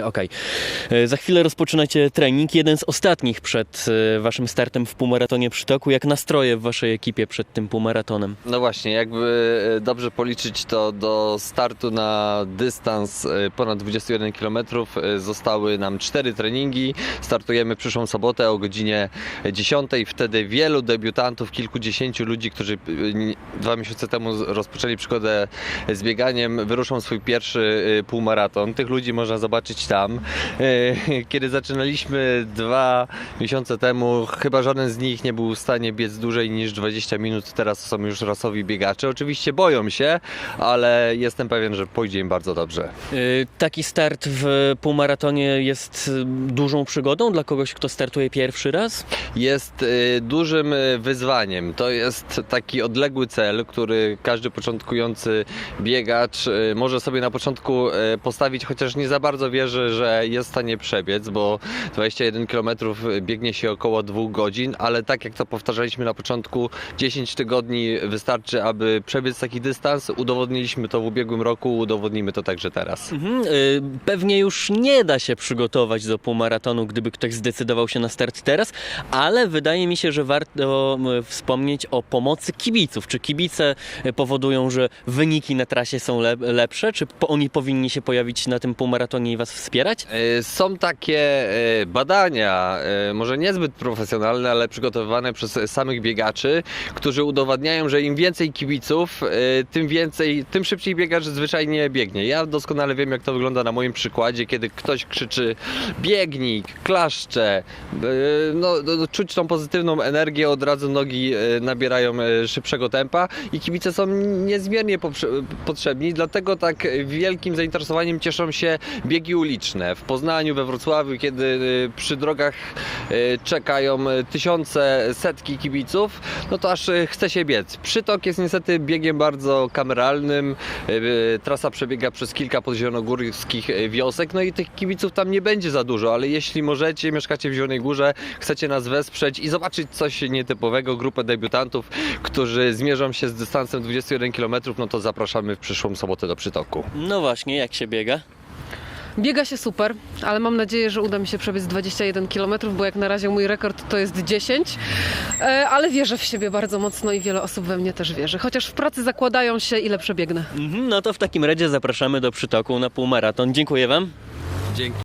Okej. E, Za chwilę rozpoczynacie trening, jeden z ostatnich przed e, waszym startem w półmaratonie przytoku. Jak nastroje w waszej ekipie przed tym półmaratonem? No właśnie, jakby e, dobrze policzyć to do startu na dystans ponad 21 km zostały nam cztery treningi. Startujemy przyszłą sobotę o godzinie 10. Wtedy wielu debiutantów, kilkudziesięciu ludzi, którzy dwa miesiące temu rozpoczęli przygodę z bieganiem, wyruszą swój pierwszy półmaraton. Tych ludzi można zobaczyć tam. E, Kiedy zaczynaliśmy dwa miesiące temu, chyba żaden z nich nie był w stanie biec dłużej niż 20 minut. Teraz są już rasowi biegacze. Oczywiście boją się, ale jestem pewien, że pójdzie im bardzo dobrze. E, Taki start w półmaratonie jest e, dużą przygodą dla kogoś, kto startuje pierwszy raz? Jest dużym wyzwaniem. To jest taki odległy cel, który każdy początkujący biegacz może sobie na początku postawić, chociaż nie za bardzo wierzy, że jest w stanie przebiec, bo 21 km biegnie się około 2 godzin, ale tak jak to powtarzaliśmy na początku, 10 tygodni wystarczy, aby przebiec taki dystans. Udowodniliśmy to w ubiegłym roku, udowodnimy to także teraz. Mhm. e, Pewnie już nie da się przygotować do półmaratonu, gdyby ktoś zdecydował się na start teraz, ale wydaje mi się, że warto wspomnieć o pomocy kibiców. Czy kibice e, powodują, że wyniki na trasie są le- lepsze? Czy oni powinni się pojawić na tym półmaratonie i was wspierać? E, Są takie e, badania, e, może niezbyt profesjonalne, ale przygotowywane przez samych biegaczy, którzy udowadniają, że im więcej kibiców, tym więcej, tym szybciej biegacz zwyczajnie biegnie. Ja doskonale wiem, jak to wygląda na moim przykładzie, kiedy ktoś krzyczy biegnij, klaszcze, no, no, no, czuć tą pozytywną energię, od razu nogi nabierają szybszego tempa i kibice są niezmiernie potrzebni, dlatego tak wielkim zainteresowaniem cieszą się biegi uliczne. W Poznaniu, we Wrocławiu, kiedy y, przy drogach y, czekają y, tysiące, setki kibiców, no to aż chce się biec. Przytok jest niestety biegiem bardzo kameralnym. Trasa przebiega przez kilka podziemnogórskich y, wiosek, no i tych kibiców tam nie będzie za dużo, ale jeśli możecie, mieszkacie w Zielonej Górze, chcecie nas wesprzeć i zobaczyć coś nietypowego, grupę debiutantów, którzy zmierzą się z dystansem 21 km, no to zapraszamy w przyszłą sobotę do Przytoku. No właśnie, jak się biega? Biega się super, ale mam nadzieję, że uda mi się przebiec 21 km, bo jak na razie mój rekord to jest 10. E, Ale wierzę w siebie bardzo mocno i wiele osób we mnie też wierzy. Chociaż w pracy zakładają się, ile przebiegnę. Mhm, No to w takim razie zapraszamy do przytoku na półmaraton. Dziękuję wam. Dzięki.